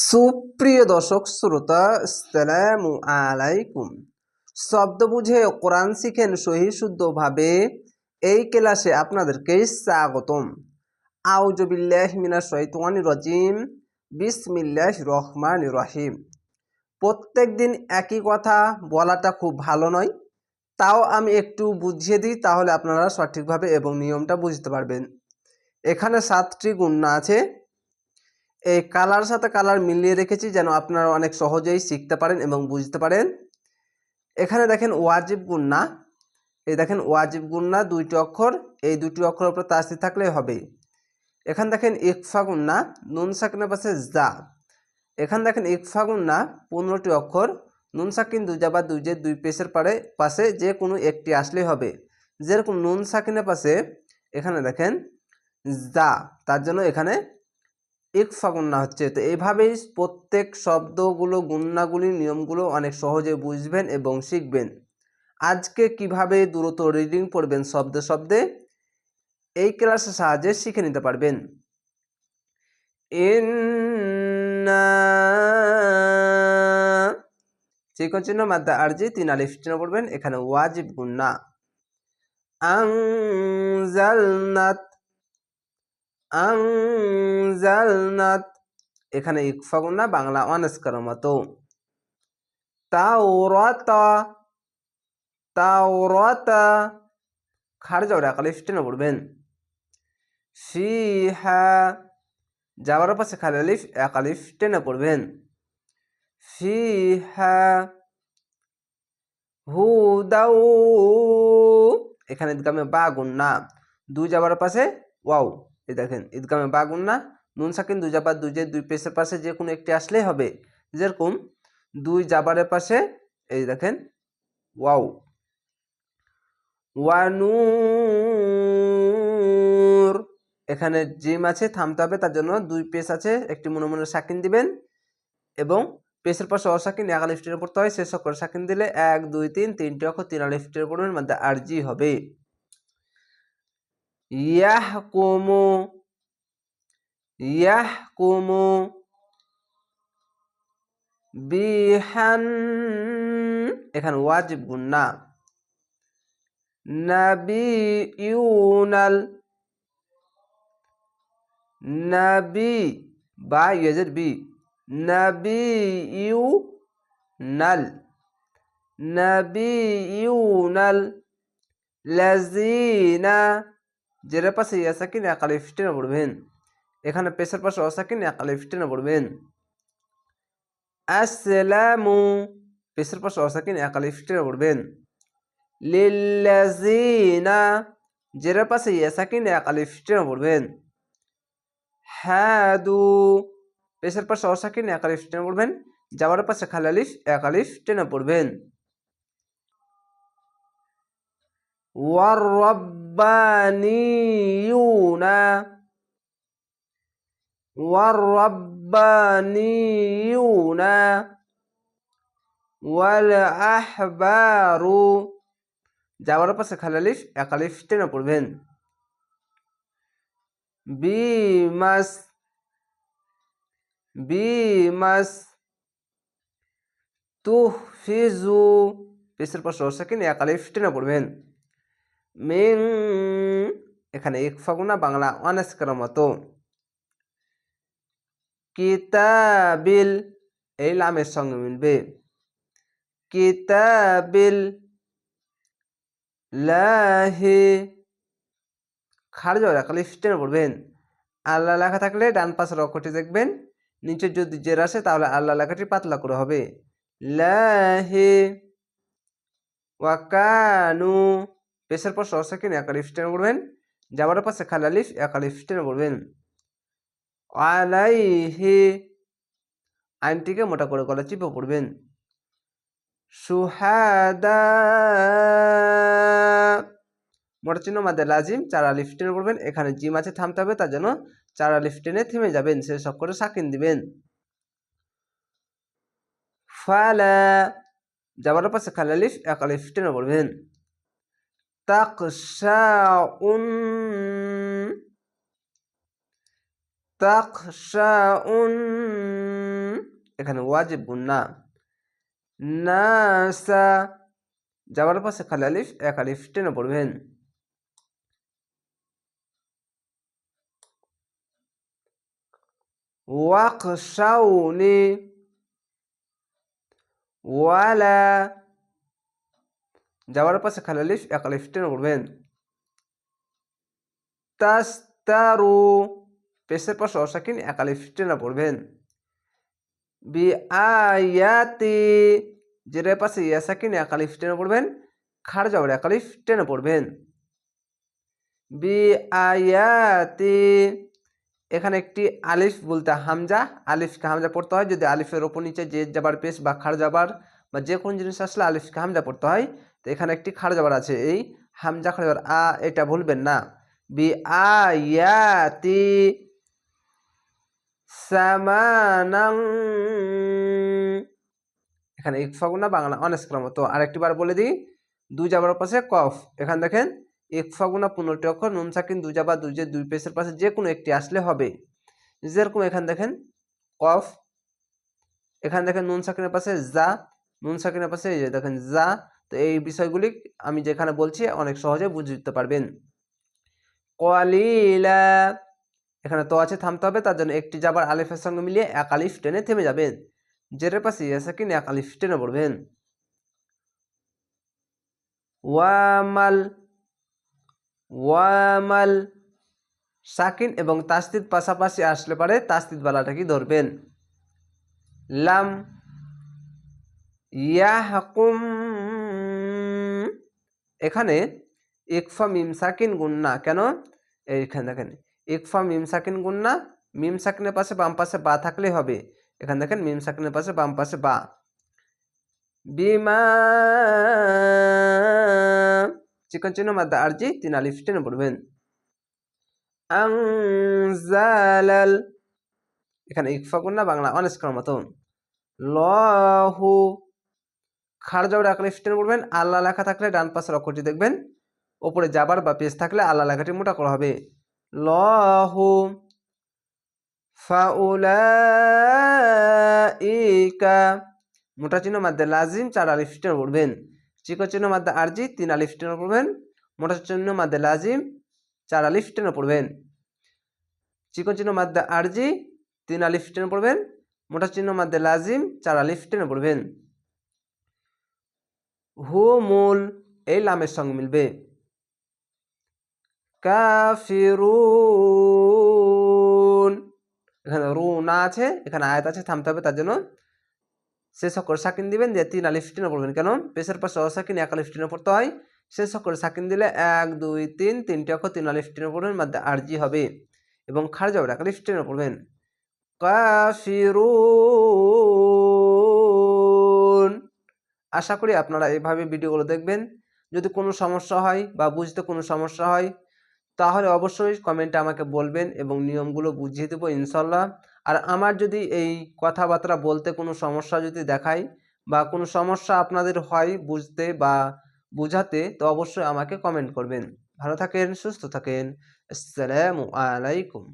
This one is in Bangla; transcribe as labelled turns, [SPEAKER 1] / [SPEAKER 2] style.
[SPEAKER 1] সুপ্রিয় দর্শক, শ্রোতা, আসসালামু আলাইকুম। শব্দ বুঝে কোরআন শিখেন সহি শুদ্ধভাবে এই ক্লাসে আপনাদেরকে স্বাগতম। আউজবিল্লাহ মিনা শৈতানি রজিম বিসমিল্লাহ রহমান রহিম। প্রত্যেক দিন একই কথা বলাটা খুব ভালো নয়, তাও আমি একটু বুঝিয়ে দিই তাহলে আপনারা সঠিকভাবে এবং নিয়মটা বুঝতে পারবেন। এখানে সাতটি গুণনা আছে এই কালার সাথে কালার মিলিয়ে রেখেছি যেন আপনারা অনেক সহজেই শিখতে পারেন এবং বুঝতে পারেন। এখানে দেখেন ওয়াজিব গুন্না। এই দেখেন ওয়াজিব গুন্না, দুইটি অক্ষর। এই দুটি অক্ষর উপরে তাসি থাকলে হবে। এখান দেখেন ইকফা গুন্না, নুন সাকিনের পাশে জা। এখান দেখেন ইকফা গুন্না, পনেরোটি অক্ষর। নুন সাকিন দুই বা দুই যে দুই পেশের পারে, পাশে যে কোনো একটি আসলেই হবে। যেরকম নুন সাকিনের পাশে, এখানে দেখেন জা, তার জন্য এখানে ইকফা গুন্না হচ্ছে। তো এইভাবেই প্রত্যেক শব্দগুলো গুন্নাগুলি নিয়মগুলো অনেক সহজে বুঝবেন এবং শিখবেন। আজকে কীভাবে দ্রুত রিডিং পড়বেন শব্দে শব্দে? এই ক্লাসের সাহায্যে শিখে নিতে পারবেন। চিকন চিহ্ন মাদ্দা আরজি তিন আলিফ চিহ্ন পড়বেন। এখানে ওয়াজিব গুন্না আংজালনাত আংজালনাত এখানে ইকফা গুন্না বাংলা অনাস্কার মতো তাওরাতা। যাওয়ার পড়বেন। যাওয়ার পাশে খালি আলিফ একালিফ টেনে পড়বেন। এখানে ঈদগামে বা গুন্না দুই যাবার পাশে ওয়াও। এই দেখেন ঈদগামে বা গুন্না নুন সাকিন, দুই জাবার দুই যে দুই পেশের পাশে যে কোনো একটি আসলেই হবে। যেরকম, দুই জাবারের পাশে, এই দেখেন, ওয়াও। ওয়ানুর, এখানে জিম আছে, থামতে হবে, তার জন্য দুই পেস আছে, একটি মনে মনে সাকিন দিবেন এবং পেসের পাশে অসাকিন এক আলিফটির পড়তে হয় শেষ করে সাকিন দিলে এক, দুই, তিন, তিনটি অক্ষর তিন আলিফটির পড়বেন মধ্যে আর জি হবে। ইয়াহ কুমু ইয়াহ কুমু বিহান, এখানে ওয়াজিব গুন্না নাবি ইউনাল নাবি বা ইয়েজের বি নাবি ইউ নাল নাবি ইউনাল লাজিনা জের পাশে ইয়াসাকিন একালিফ টেনে পড়বেন। এখানে পেশার পাশে অসাকিন একালিফ টেনে পড়বেন। আসসালামু। পেশার পাশে অসাকিন একালিফ টেনে পড়বেন। লিল্লাজিনা জের পাশে ইয়াসাকিন একালিফ টেনে পড়বেন। হাদু। পেশের পাশে অসাকিন এক আলিফ টেনে পড়বেন। যাওয়ার পাশে খালি আলিফ এক আলিফ টেনে পড়বেন। রব্বানিউনা ওয়াল আহবারু যাওয়ার পাশে খালি আলিফ, এক আলিফ টেনে পড়বেন। বিমাস বিমাস। তুহফিজু। পেশের পর সরসাকিন এক আলিফ টেনে পড়বেন। মিং এখানে এক ফাগুনা বাংলা অনাস্কার মতো। কিতাবিল, এই লামের সঙ্গে মিলবে। কিতাবিল, লাহি খার যাওয়ার একালিফ টেনে পড়বেন। আল্লাহ লেখা থাকলে ডান পাশের অক্ষরটি দেখবেন, নিচে যদি জের আসে তাহলে আল্লাহ লেখাটি পাতলা করে হবে। লাহে ওয়াকানু পেশের পর সরসাকিন একালিফ টেনে পড়বেন যাবার পাশে খালালিফ একালিফ টেনে পড়বেন আলাইহি আইনটিকে মোটা করে গলা চিপে পড়বেন। সুহাদা মোটা চিহ্ন মাদের লাজিম, চার আলিফ টেনে পড়বেন এখানে জিম আছে, থামতে হবে, তার জন্য চার আলিফ টেনে থেমে যাবেন। সে সব করে সাকিন দিবেন। ফালা, যাবার পাশে খালি আলিফ এক আলিফ টেনে পড়বেন তাকশাউন তাকশাউন এখানে ওয়াজিব গুন্না নাসা যাওয়ার পাশে খালি আলিফ, এক আলিফ টেনে পড়বেন। ওয়াকশাউনি ওয়ালা যাওয়ার পাশে খালি আলিফ এক আলিফ টেনে পড়বেন তাস্তারু পেশের পাশে অসাকিন এক আলিফ টেনে পড়বেন বি আয়াতি জেরের পাশে ইয়াসাকিন এক আলিফ টেনে পড়বেন খার যাওয়ার এক আলিফ টেনে পড়বেন বি আয়াতি এখানে একটি আলিফ বলতে হামজা আলিফকে হামজা পড়তে হয় যদি আলিফের ওপর নিচে যে যাবার পেশ বা খাড় যাবার বা যে কোনো জিনিস আসলে আলিফকে হামজা পড়তে হয় তো এখানে একটি খাড় যাবার আছে। এই হামজা খাড় যাবার আ, এটা ভুলবেন না। বি আয়াতি সামানাং এখানে ইকফাগুনা বাংলা অনেস্ক্রাম তো আরেকটি বার বলে দিই, দুই যাবার পাশে কফ। এখানে দেখেন ইকফাগুনা পনেরোটি অক্ষর, নুন সাকিন, দুই যাবা দুই যে দুই পেসের পাশে যে কোনো একটি আসলে হবে। যেরকম এখানে দেখেন, কফ। এখানে দেখেন, নুন সাকিনের পাশে যা, নুন সাকিনের পাশে এই যে দেখেন, যা তো এই বিষয়গুলি আমি যেখানে বলছি অনেক সহজে বুঝতে পারবেন। কলিলা, এখানে তো আছে থামতে হবে, তার জন্য একটি যাবার আলিফের সঙ্গে মিলিয়ে এক আলিফ টেনে থেমে যাবেন। জেরের পাশে ইয়াসাকিন এক আলিফ টেনে পড়বেন। ওয়ামাল ওয়ামাল সাকিন এবং তাস্তিদ পাশাপাশি আসলে পারে তাস্তিদ বালাটাকে ধরবেন। লাম ইয়াহকুম এখানে ইকফা মিম সাকিন গুন্না কেন? এইখানে দেখেন, ইকফা মিম সাকিন গুন্না মিম সাকিনের পাশে বাম পাশে বা থাকলে হবে। এখানে দেখেন, মিম সাকিনের পাশে বাম পাশে বা। বিমা চিকন চিহ্ন মাদ্দা আরজি, তিন আলিফ টেনে পড়বেন। এখানে ইকফা গুন্না বাংলা অনেস্কার মতো লহু খাড় যাওয়ার এক আলিফ টেনে পড়বেন আল্লাহ লেখা থাকলে ডান পাশের অক্ষরটি দেখবেন, ওপরে যাবার বা পেজ থাকলে আল্লাহ লেখাটি মোটা করা হবে। লহু ফাউলাইকা, মোটা চিহ্ন মাধ্যমে লাজিম চার আলিফ টেনে পড়বেন চিকন চিহ্ন মাধ্যমে আরজি তিন আলিফ টেনে পড়বেন মোটা চিহ্ন মাধ্যমে লাজিম চার আলিফ টেনে পড়বেন চিকন চিহ্ন মাধ্যমে আরজি তিন আলিফ টেনে পড়বেন মোটা চিহ্ন মাধ্যমে লাজিম চার আলিফ টেনে পড়বেন হু, মূল, এই লামের সঙ্গে মিলবে। কাফিরুন। এখানে রু না আছে, এখানে আয়াত আছে, থামতে হবে তার জন্য। শেষ অক্ষর সাকিন দিবেন দিয়ে তিন আলিফ টিনে পড়বেন। কেন? পেশের পাশে অসাকিন এক আলিফ টিনে পড়তে হয়। শেষ অক্ষর সাকিন দিলে এক, দুই, তিন, তিনটি অক্ষর তিন আলিফ টিনে পড়বেন, মাধ্যমে আরজি হবে এবং খারজ হবে, এক আলিফ টিনে পড়বেন। কাফিরুন। আশা করি আপনারা এইভাবে ভিডিওগুলো দেখবেন। যদি কোনো সমস্যা হয় বা বুঝতে কোনো সমস্যা হয়, তাহলে অবশ্যই কমেন্টে আমাকে বলবেন এবং নিয়মগুলো বুঝিয়ে দেবো ইনশাল্লাহ আর আমার যদি এই কথাবার্তা বলতে কোনো সমস্যা যদি দেখায় বা কোনো সমস্যা আপনাদের হয় বুঝতে বা বুঝাতে, তো অবশ্যই আমাকে কমেন্ট করবেন। ভালো থাকেন, সুস্থ থাকেন। আসসালামু আলাইকুম।